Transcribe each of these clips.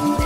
ก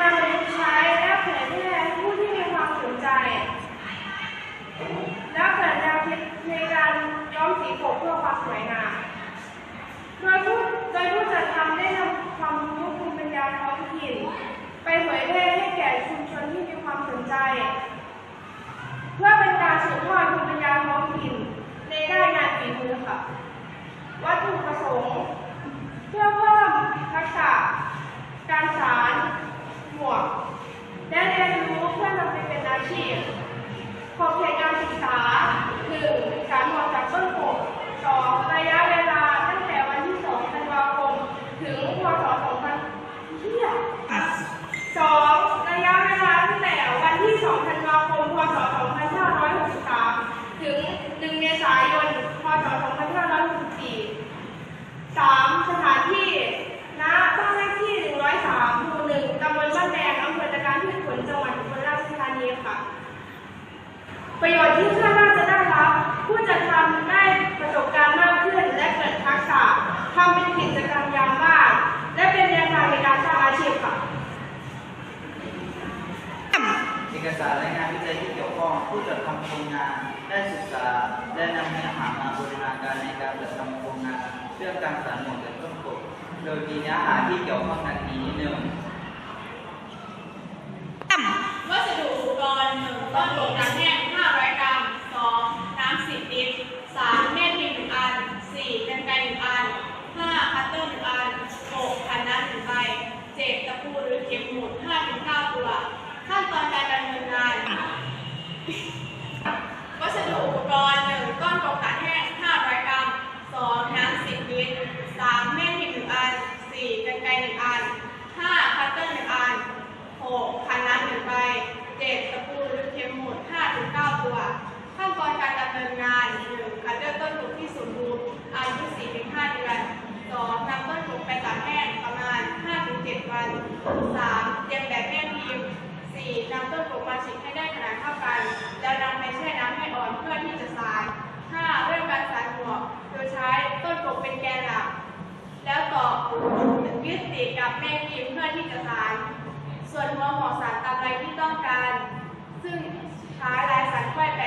มาประยุกต์ใช้และเผยแพร่ให้ผู้ที่มีความสนใจ และเกิดแนวคิดในการย้อมสีผมเพื่อความสวยงาม โดยผู้โดยผู้จัดทำได้นำความรู้ภูมิปัญญาท้องถิ่น ไปเผยแพร่ให้แก่ชุมชนที่มีความสนใจ เพื่อเป็นการสืบทอดภูมิปัญญาท้องถิ่นในด้านงานฝีมือค่ะ วัตถุประสงค์ เพื่อเพิ่มทักษะการสารหมวก และเรียนรู้เพื่อนำไปเป็นอาชีพ ขอบเขตการศึกษา 1. การหมดจากต้นกบ 2. ระยะเวลาตั้งแต่วันที่ 2 ธันวาคม ถึงพศ2000เที่ย 2. ระยะเวลาตั้งแต่วันที่ 2 ธันวาคม พศ 2563 ถึง 1 เมษายน พศ 2564 3. สถานที่ ณ บ้านเลขที่ 103หมู่1ตำบลบ้านแดงอำเภอตะการที่ขนจังหวัดอุบลราชธานีค่ะ ประโยชน์ที่คาดว่าจะได้รับ ผู้จัดทำได้ประสบการณ์มากขึ้น และเกิดทักษะทำเป็นกิจกรรมยามว่างและเป็นแนวทางในการสร้างอาชีพค่ะเอกสารและงานวิจัยที่เกี่ยวข้องผู้จัดทำโครงงานได้ศึกษาและนำเนื้อหามาบูรณาการในการจัดทำโครงงานเรื่องการสานหมวกจากต้นกบโดยมีเนื้อหาที่เกี่ยวข้องดังนี้หนึ่งวัสดุอุปกรณ์หนึ่งต้นโหลน้ำแห้ง500 กรัมสองน้ำ10ลิตรสามแม่พิมพ์หนึ่งอันสี่กันไกรหนึ่งอันห้าคัตเตอร์หนึ่งอันหกคันน้ำหนึ่งใบ เจ็ดตะปูหรือเข็มหมุดห้าถึงเก้าตัว ขั้นตอนการดำเนินงาน วัสดุอุปกรณ์หนึ่งก้อนกบตากแห้ง500 กรัมสองน้ำ10ลิตรสามแม่พิมพ์หนึ่งอันสี่กันไกรหนึ่งอันห้าคัตเตอร์หนึ่งอันหกคันน้ำหนึ่งใบเจ็ดตะปูหรือเข็มหมุด5ถึง9ตัว ขั้นตอนการดำเนินงานหนึ่งคัดเลือกต้นกบที่สมบูรณ์อายุ4ถึง5เดือน สองนำต้นกบไปตากแห้งประมาณ 5-7 วันสาเตรียมแบบแม่พิมพ์สี่นำต้นกบมาฉีกให้ได้ขนาดเท่ากัน แล้วนำไปแช่น้ำให้อ่อนเพื่อที่จะสานห้าเรื่องการสานหัวโดยใช้ต้นกบเป็นแกนหลัก แล้วต่อยึดติดกับแม่พิมพ์เพื่อที่จะสานส่วนหัวหมอสารตามลายที่ต้องการ ซึ่งใช้ลายสันค่อยไป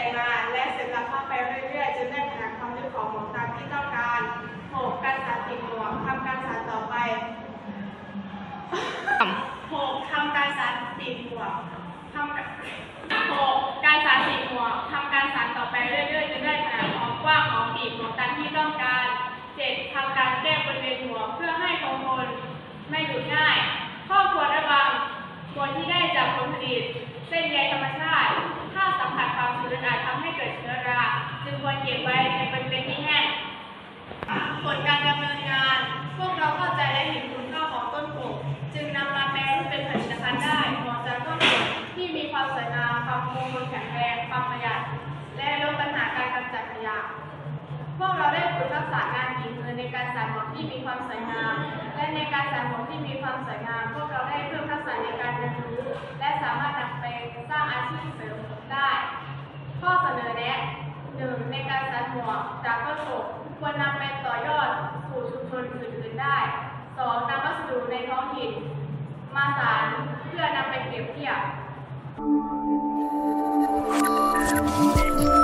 หกทำการสานติดหมวกทำการหกการสานติดหมวกทำการสานต่อไปเรื่อยๆจนได้ขนาดความกว้างของปีกหมวกตามที่ต้องการเจ็ดทำการแก้บริเวณหมวเพื่อให้คงทนไม่หลุดง่ายข้อควรระวังควรที่ได้จากผลผลิต เส้นใยธรรมชาติ ถ้าสัมผัสความชื้นอาจทำให้เกิดเชื้อรา จึงควรเก็บไว้ใน ความคงทนแข็งแรงความประหยัด และลดปัญหาการกำจัดขยะ พวกเราได้ฝึกทักษะงานฝีมือในการสานหมวกที่มีความสวยงาม และในการสานหมวกที่มีความสวยงาม พวกเราได้เพิ่มทักษะในการเรียนรู้ และสามารถนำไปสร้างอาชีพเสริมได้ ข้อเสนอแนะหนึ่งในการสานหมวกจากต้นโพควรนำไปต่อยอดสู่ชุมชนอื่นๆได้สองนำวัสดุในท้องถิ่นมาสานเพื่อนำไปเปรียบเทียบ Thank you.